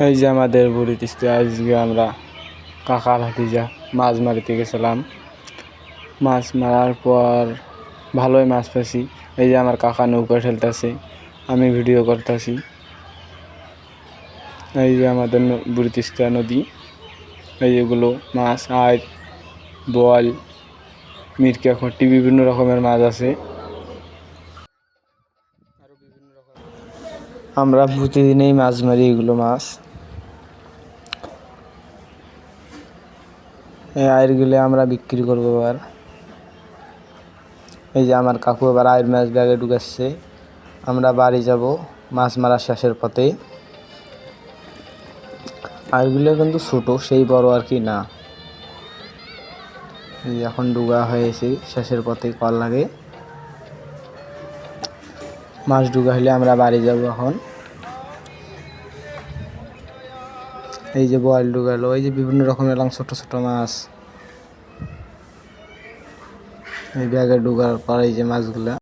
এই যে আমাদের বুড়ি তিস্তে, আজকে আমরা কাকার হাতিজা মাছ মারিতে গেছিলাম। মাছ মারার পর ভালোই মাছ পেয়েছি এই যে আমার কাকা নৌকা ঠেলতেছে, আমি ভিডিও করতেছি। এই যে আমাদের বুড়ি তিস্তা নদী, এই যেগুলো মাছ আয় বল মিরকা খট্টি বিভিন্ন রকমের মাছ আছে। আমরা প্রতিদিনেই মাছ মারি এগুলো মাছ। এই আয়েরগুলো আমরা বিক্রি করব এবার। এই যে আমার কাকু এবার আয়ের মাছ ব্যাগে ঢুকাচ্ছে। আমরা বাড়ি যাব মাছ মারা শেষের পথে। আয়েরগুলো কিন্তু ছোটো, সেই বড় আর কি না। এখন ডুগা হয়েছে, শেষের পথে কল লাগে। মাছ ডুবা হলে আমরা বাড়ি যাব এখন। এই যে বয়াল ডুগালো এই যে বিভিন্ন রকমের এলাম ছোট ছোট মাছ। এই ব্যাগে ডুগার পর এই যে মাছগুলা।